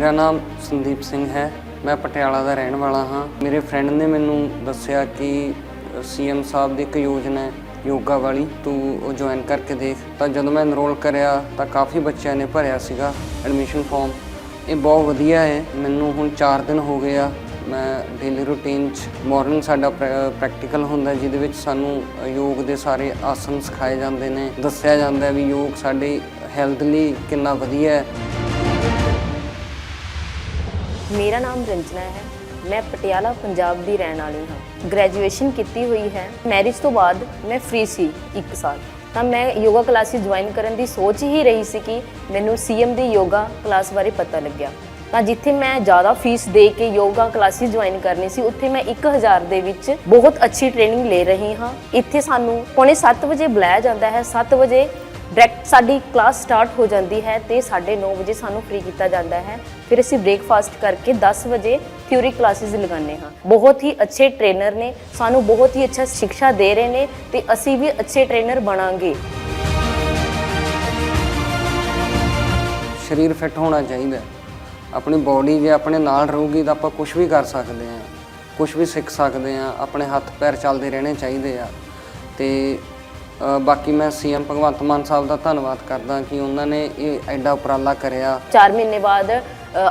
ਮੇਰਾ ਨਾਮ ਸੰਦੀਪ ਸਿੰਘ ਹੈ। ਮੈਂ ਪਟਿਆਲਾ ਦਾ ਰਹਿਣ ਵਾਲਾ ਹਾਂ। ਮੇਰੇ ਫਰੈਂਡ ਨੇ ਮੈਨੂੰ ਦੱਸਿਆ ਕਿ ਸੀਐਮ ਸਾਹਿਬ ਦੀ ਇੱਕ ਯੋਜਨਾ ਹੈ, ਯੋਗਾ ਵਾਲੀ। ਤੂੰ ਉਹ ਜੁਆਇਨ ਕਰਕੇ ਦੇਖ। ਤਾਂ ਜਦੋਂ ਮੈਂ ਐਨਰੋਲ ਕਰਿਆ, ਤਾਂ ਕਾਫੀ ਬੱਚਿਆਂ ਨੇ ਭਰਿਆ ਸੀਗਾ ਐਡਮਿਸ਼ਨ ਫਾਰਮ ਇਹ ਬਹੁਤ ਵਧੀਆ ਹੈ। ਮੈਨੂੰ ਹੁਣ 4 ਦਿਨ ਹੋ ਗਏ ਆ। ਮੈਂ ਡੇਲੀ ਰੂਟੀਨ 'ਚ ਮਾਰਨਿੰਗ ਸਾਡਾ ਪ੍ਰੈਕਟੀਕਲ ਹੁੰਦਾ, ਜਿਹਦੇ ਵਿੱਚ ਸਾਨੂੰ ਯੋਗ ਦੇ ਸਾਰੇ ਆਸਨ ਸਿਖਾਏ ਜਾਂਦੇ ਨੇ। ਦੱਸਿਆ ਜਾਂਦਾ ਵੀ ਯੋਗ ਸਾਡੇ ਹੈਲਥ ਲਈ ਕਿੰਨਾ ਵਧੀਆ ਹੈ। ਮੇਰਾ ਨਾਮ ਰੰਜਨਾ ਹੈ। ਮੈਂ ਪਟਿਆਲਾ, ਪੰਜਾਬ ਦੀ ਰਹਿਣ ਵਾਲੀ ਹਾਂ। ਗ੍ਰੈਜੂਏਸ਼ਨ ਕੀਤੀ ਹੋਈ ਹੈ। ਮੈਰਿਜ ਤੋਂ ਬਾਅਦ ਮੈਂ ਫ੍ਰੀ ਸੀ 1 ਸਾਲ। ਤਾਂ ਮੈਂ ਯੋਗਾ ਕਲਾਸਿਸ ਜੁਆਇਨ ਕਰਨ ਦੀ ਸੋਚ ਹੀ ਰਹੀ ਸੀ ਕਿ ਮੈਨੂੰ ਸੀਐਮ ਦੀ ਯੋਗਾ ਕਲਾਸ ਬਾਰੇ ਪਤਾ ਲੱਗਿਆ। ਤਾਂ ਜਿੱਥੇ ਮੈਂ ਜ਼ਿਆਦਾ ਫੀਸ ਦੇ ਕੇ ਯੋਗਾ ਕਲਾਸਿਸ ਜੁਆਇਨ ਕਰਨੀ ਸੀ, ਉੱਥੇ ਮੈਂ 1000 ਦੇ ਵਿੱਚ ਬਹੁਤ ਅੱਛੀ ਟ੍ਰੇਨਿੰਗ ਲੈ ਰਹੀ ਹਾਂ। ਇੱਥੇ ਸਾਨੂੰ ਪੌਣੇ 7 ਵਜੇ ਬੁਲਾਇਆ ਜਾਂਦਾ ਹੈ। 7 ਵਜੇ ਡਾਇਰੈਕਟ ਸਾਡੀ ਕਲਾਸ ਸਟਾਰਟ ਹੋ ਜਾਂਦੀ ਹੈ ਤੇ 9:30 ਵਜੇ ਸਾਨੂੰ ਫ੍ਰੀ ਕੀਤਾ ਜਾਂਦਾ ਹੈ। ਫਿਰ ਅਸੀਂ ਬ੍ਰੇਕਫਾਸਟ ਕਰਕੇ 10 ਵਜੇ ਥਿਊਰੀ ਕਲਾਸਿਸ ਲਗਾਉਂਦੇ ਹਾਂ। ਬਹੁਤ ਹੀ ਅੱਛੇ ਟ੍ਰੇਨਰ ਨੇ, ਸਾਨੂੰ ਬਹੁਤ ਹੀ ਅੱਛਾ ਸਿੱਖਿਆ ਦੇ ਰਹੇ ਨੇ ਤੇ ਅਸੀਂ ਵੀ ਅੱਛੇ ਟ੍ਰੇਨਰ ਬਣਾਂਗੇ। ਸਰੀਰ ਫਿੱਟ ਹੋਣਾ ਚਾਹੀਦਾ ਆਪਣੀ ਬਾਡੀ ਜੇ ਆਪਣੇ ਨਾਲ ਰਹੂਗੀ ਤਾਂ ਆਪਾਂ ਕੁਝ ਵੀ ਕਰ ਸਕਦੇ ਹਾਂ। ਕੁਝ ਵੀ ਸਿੱਖ ਸਕਦੇ ਹਾਂ, ਆਪਣੇ ਹੱਥ ਪੈਰ ਚੱਲਦੇ ਰਹਿਣੇ ਚਾਹੀਦੇ ਆ। ਤੇ ਬਾਕੀ ਮੈਂ ਸੀਐਮ ਭਗਵੰਤ ਮਾਨ ਸਾਹਿਬ ਦਾ ਧੰਨਵਾਦ ਕਰਦਾ ਕਿ ਉਹਨਾਂ ਨੇ ਇਹ ਐਡਾ ਉਪਰਾਲਾ ਕਰਿਆ। 4 ਮਹੀਨੇ ਬਾਅਦ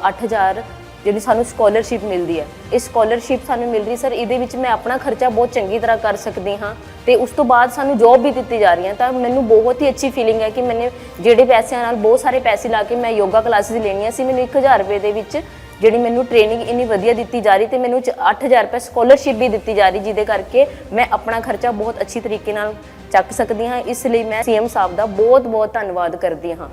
8000 ਜਿਹੜੀ ਸਾਨੂੰ ਸਕਾਲਰਸ਼ਿਪ ਮਿਲਦੀ ਹੈ। ਇਹ ਸਕਾਲਰਸ਼ਿਪ ਸਾਨੂੰ ਮਿਲ ਰਹੀ ਸਰ, ਇਹਦੇ ਵਿੱਚ ਮੈਂ ਆਪਣਾ ਖਰਚਾ ਬਹੁਤ ਚੰਗੀ ਤਰ੍ਹਾਂ ਕਰ ਸਕਦੀ ਹਾਂ ਤੇ ਉਸ ਤੋਂ ਬਾਅਦ ਸਾਨੂੰ ਜੌਬ ਵੀ ਦਿੱਤੀ ਜਾ ਰਹੀ ਹੈ। ਤਾਂ ਮੈਨੂੰ ਬਹੁਤ ਹੀ ਅੱਛੀ ਫੀਲਿੰਗ ਹੈ ਕਿ ਮੈਨੇ ਜਿਹੜੇ ਪੈਸਿਆਂ ਨਾਲ ਬਹੁਤ ਸਾਰੇ ਪੈਸੇ ਲਾ ਕੇ ਮੈਂ ਯੋਗਾ ਕਲਾਸਿਸ ਲੈਣੀਆਂ ਸੀ, ਮੈਨੂੰ 1000 ਰੁਪਏ ਦੇ ਵਿੱਚ ਜਿਹੜੀ ਮੈਨੂੰ ਟ੍ਰੇਨਿੰਗ ਇੰਨੀ ਵਧੀਆ ਦਿੱਤੀ ਜਾ ਰਹੀ ਤੇ ਮੈਨੂੰ ਚ- 8000 ਰੁਪਏ ਸਕਾਲਰਸ਼ਿਪ ਵੀ ਦਿੱਤੀ ਜਾ ਰਹੀ, ਜਿਹਦੇ ਕਰਕੇ ਮੈਂ ਆਪਣਾ ਖਰਚਾ ਬਹੁਤ ਅੱਛੀ ਤਰੀਕੇ ਨਾਲ ਚੱਕ ਸਕਦੀ ਹਾਂ ਇਸ ਲਈ ਮੈਂ ਸੀਐਮ ਸਾਹਿਬ ਦਾ ਬਹੁਤ ਬਹੁਤ ਧੰਨਵਾਦ ਕਰਦੀ ਹਾਂ।